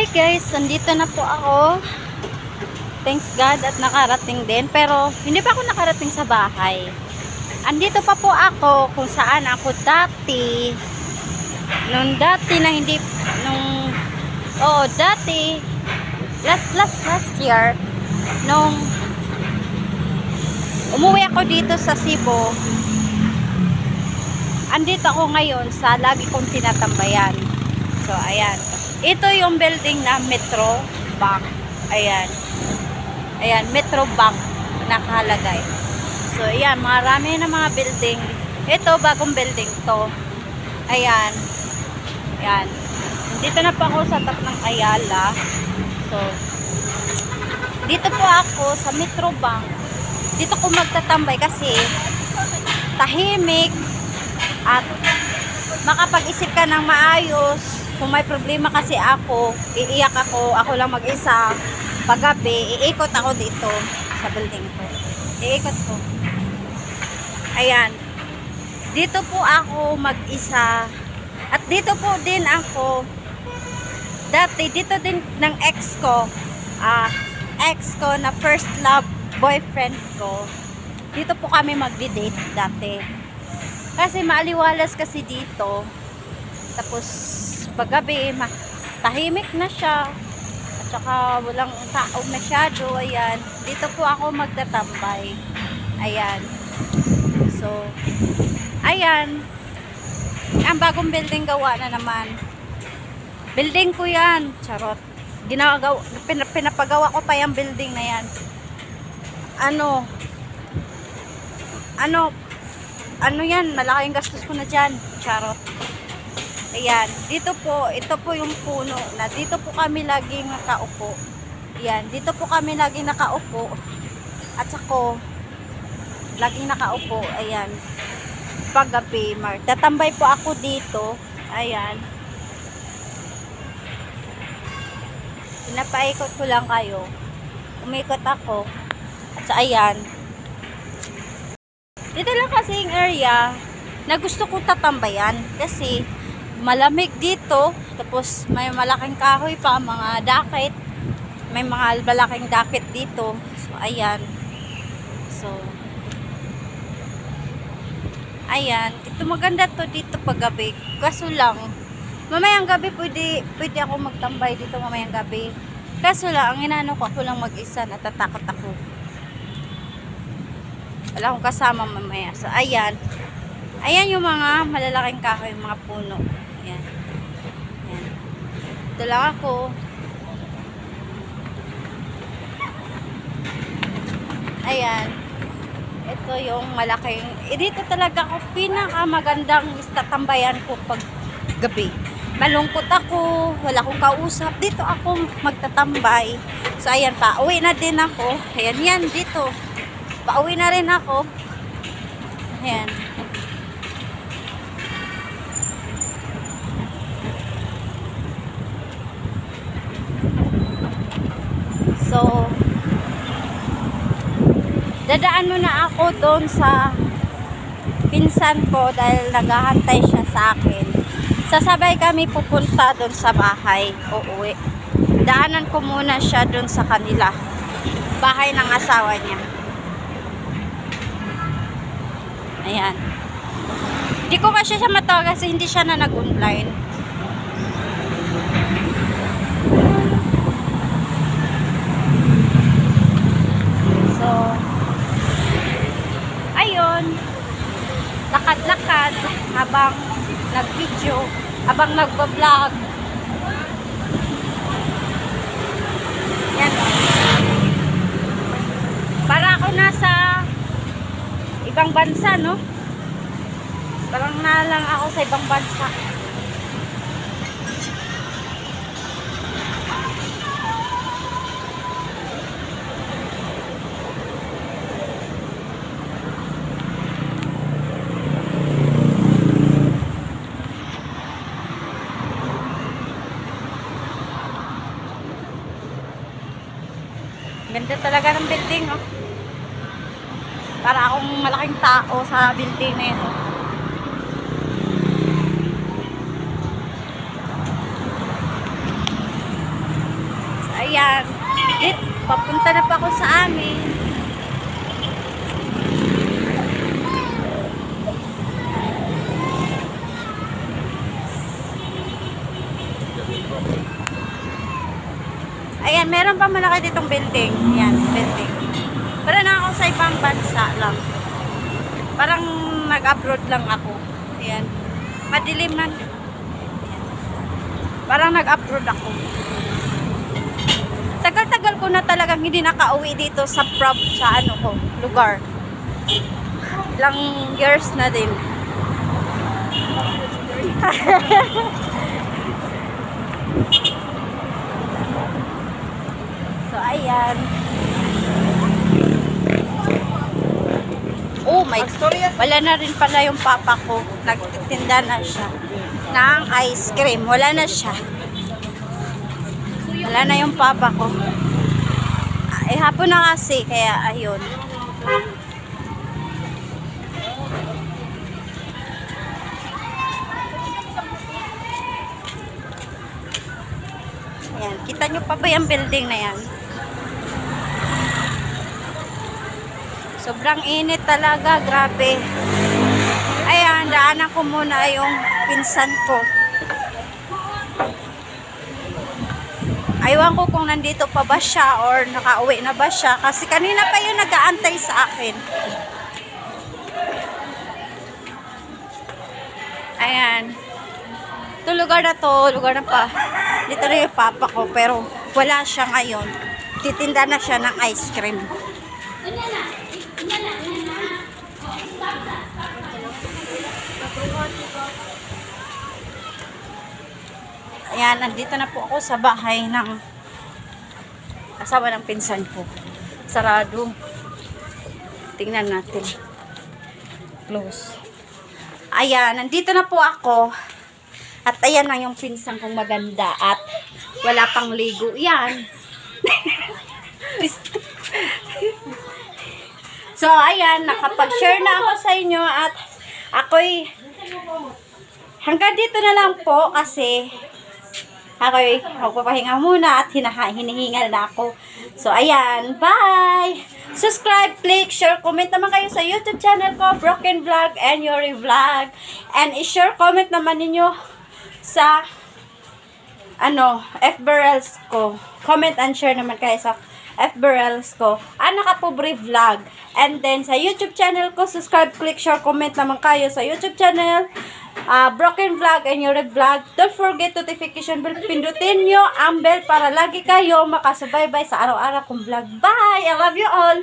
Hi guys, nandito na po ako. Thanks God at nakarating din. Pero hindi pa ako nakarating sa bahay. Andito pa po ako kung saan ako dati. Nung dati na hindi, nung, oo dati, last, last, last year, nung umuwi ako dito sa Cebu, andito ako ngayon sa lagi kong tinatambayan. So, ayan. Ito yung building na Metro Bank. Ayan. Ayan, Metro Bank nakalagay. So, ayan, marami na mga building. Ito, bagong building to. Ayan. Ayan. Dito na po ako sa top ng Ayala. So, dito po ako sa Metro Bank. Dito ko magtatambay kasi tahimik at makapag-isip ka ng maayos. Kung may problema kasi ako, iiyak ako, ako lang mag-isa. Paggabi, iikot ako dito sa building ko. Iikot ko. Ayan. Dito po ako mag-isa. At dito po din ako, dati dito din ng ex ko, ah, ex ko na first love boyfriend ko. Dito po kami magdi-date dati. Kasi maaliwalas kasi dito. Tapos ma- tahimik na siya. At saka walang tao masyado. Ayan. Dito po ako magtatambay. Ayan. So, ayan. Ang bagong building gawa na naman. Building ko yan. Charot. Ginagawa, pin, pinapagawa ko pa yung building na yan. Ano? Ano? Ano yan? Malaking gastos ko na dyan. Charot. Ayan. Dito po, ito po yung puno na dito po kami laging nakaupo. Ayan. Dito po kami laging nakaupo. At sako, laging nakaupo. Ayan. Paggabi, Mark. Tatambay po ako dito. Ayan. Pinapaikot ko lang kayo. Umikot ako. At sa ayan. Dito lang kasi yung area na gusto ko tatambayan. Kasi malamig dito. Tapos may malaking kahoy pa, mga dakit. May mga malaking dakit dito. So, ayan. So, ayan. Ito maganda to dito paggabi. Kaso lang, mamayang gabi pwede, pwede ako magtambay dito mamayang gabi. Kaso lang, ang inano ko, ako lang mag-isa, natatakot ako. Wala akong kasama mamaya. So, ayan. Ayan yung mga malalaking kahoy, mga puno. Ayan. Ayan. Ito lang ako. Ayan. Ito yung malaking, eh, dito talaga ako pinakamagandang istatambayan ko pag gabi. Malungkot ako, wala akong kausap. Dito ako magtatambay. So, ayan pa. Uwi na din ako. Ayan yan, dito. Pauwi na rin ako. Ayan. So, dadaan muna ako doon sa pinsan ko dahil naghahantay siya sa akin. Sasabay kami pupunta doon sa bahay. Uuwi. Daanan ko muna siya doon sa kanila. Bahay ng asawa niya. Ayan. Hindi ko kasi siya matawag kasi hindi siya na nag-online. So, ayun. Lakad-lakad habang nag-video, habang nagbablog. Yan. Para ako nasa ibang bansa, no? Parang na lang ako sa ibang bansa. Talaga ng building, oh. Para akong malaking tao sa building na ito. ayan. Dit, papunta na pa ako sa amin. Ayan, meron pa malaki ditong building. Ayan, building. Pero na ako sa ibang bansa lang. Parang nag-abroad lang ako. Ayan. Madilim na. Ayan. Parang nag-abroad ako. Tagal-tagal ko na talagang hindi nakauwi dito sa prop sa ano ko, lugar. Ilang years na din. ayan. Oh my Wala na rin pala yung papa ko. Nagtitinda na siya ng ice cream. Wala na siya. Wala na yung papa ko. Eh, hapon na kasi. Kaya, ayun. Ayan. Kita nyo pa ba yung building na yan? Sobrang init talaga. Grabe. Ayan, daanan ko muna yung pinsan ko. Aywan ko kung nandito pa ba siya or nakauwi na ba siya. Kasi kanina pa yung nag-aantay sa akin. Ayan. Ito lugar na to, lugar na pa. Dito na yung papa ko, pero wala siya ngayon. Titinda na siya ng ice cream. Ayan, nandito na po ako sa bahay ng asawa ng pinsan ko. Sarado. Tingnan natin. Close. Ayan, nandito na po ako. At ayan na yung pinsan kong maganda. At wala pang ligo. Yan. so, ayan, nakapag-share na ako sa inyo at ako'y hanggang dito na lang po kasi ako'y magpapahinga muna at hinaha, hinihingal na ako. So, ayan. Bye! Subscribe, click, share, comment naman kayo sa YouTube channel ko, Broken Vlog and Yuri Vlog. And i-share, comment naman ninyo sa ano, FBRLs ko. Comment and share naman kayo sa FBRLs ko. Anak ka pobre vlog. And then, sa YouTube channel ko, subscribe, click, share, comment naman kayo sa YouTube channel. ah Broken Vlog and Yuri Vlog. Don't forget notification bell. Pindutin nyo ang bell para lagi kayo makasubaybay sa araw-araw kong vlog. Bye! I love you all!